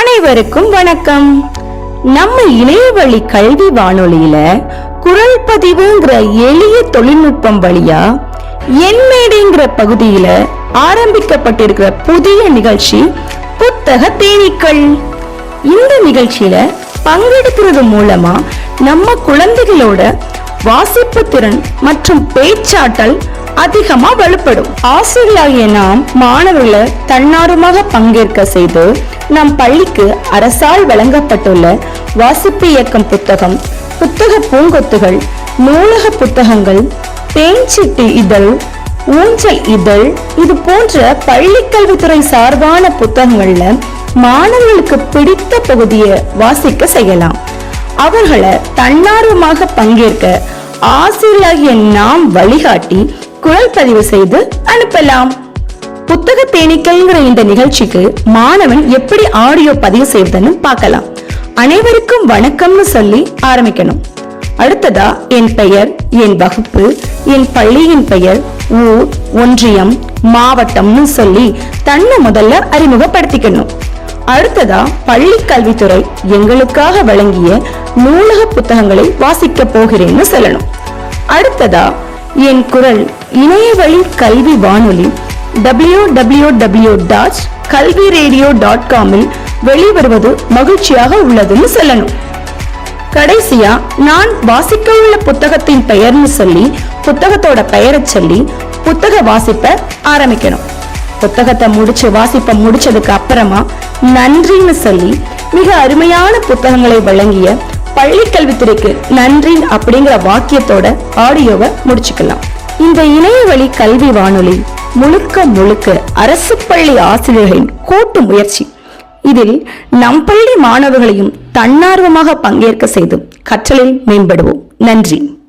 அனைவருக்கும் வணக்கம். நம்ம இணையவழி கல்வி வானொலியில குரல் பதிவுங்கிற எளிய தொழில்நுட்பம் வழியா என்மேடைங்கிற பகுதியில ஆரம்பிக்கப்பட்டிருக்கிற புதிய நிகழ்ச்சி புத்தக தேனீக்கள். இந்த நிகழ்ச்சியில பங்கெடுக்கிறது மூலமா நம்ம குழந்தைகளோட வாசிப்பு திறன் மற்றும் பேச்சாற்றல் அதிகமா வலுப்படும். ஆசிரியர்களாகிய நாம் மாணவர்களை தன்னார்வமாக பங்கேற்க செய்து நம் பள்ளிக்கு அரசால் வழங்கப்பட்டுள்ள வாசிப்பு இயக்கம் புத்தகம் புத்தக பூங்கொத்துகள் நூலக புத்தகங்கள் தேன்சிட்டு இதழ் ஊஞ்சல் இதழ் இது போன்ற பள்ளி கல்வித்துறை சார்பான புத்தகங்கள்ல மாணவர்களுக்கு பிடித்த பகுதியை வாசிக்க செய்யலாம். அவர்களை தன்னார்வமாக பங்கேற்க ஆசிரியராகிய நாம் வழிகாட்டி குரல் பதிவு செய்து அனுப்பலாம். புத்தக தேனீக்கள்ங்கிற இந்த நிகழ்ச்சிக்கு மாணவன் எப்படி ஆடியோ பதிவு செய்வதுன்னு பார்க்கலாம். அனைவருக்கும் வணக்கம்னு சொல்லி ஆரம்பிக்கணும். அடுத்ததா என் பெயர் என் வகுப்பு என் பள்ளியின் பெயர் ஊர் ஒன்றியம் மாவட்டம்னு சொல்லி தன்னை முதல்ல அறிமுகப்படுத்திக்கணும். அடுத்ததா பள்ளி கல்வித்துறை எங்களுக்காக வழங்கிய நூலக புத்தகங்களை வாசிக்க போகிறேன்னு சொல்லணும். அடுத்ததா என் குரல் இணையவழி கல்வி வானொலி W W W dot Kalvi radio dot காமில் வெளிவருவது மகிழ்ச்சியாக உள்ளதுன்னு சொல்லணும். கடைசியா நான் வாசிக்க உள்ள புத்தகத்தின் பெயர்னு சொல்லி புத்தகத்தோட பெயரை சொல்லி புத்தக வாசிப்ப ஆரம்பிக்கணும். புத்தகத்தை முடிச்சு வாசிப்ப முடிச்சதுக்கு அப்புறமா நன்றின்னு சொல்லி மிக அருமையான புத்தகங்களை வழங்கிய பள்ளி கல்வித்துறைக்கு நன்றி அப்படிங்கிற வாக்கியத்தோட ஆடியோவை முடிச்சுக்கலாம். இந்த இணையவழி கல்வி வானொலி முழுக்க முழுக்க அரசு பள்ளி ஆசிரியர்களின் கூட்டு முயற்சி. இதில் நம் பள்ளி மாணவர்களையும் தன்னார்வமாக பங்கேற்க செய்து கற்றலில் மேம்படுவோம். நன்றி.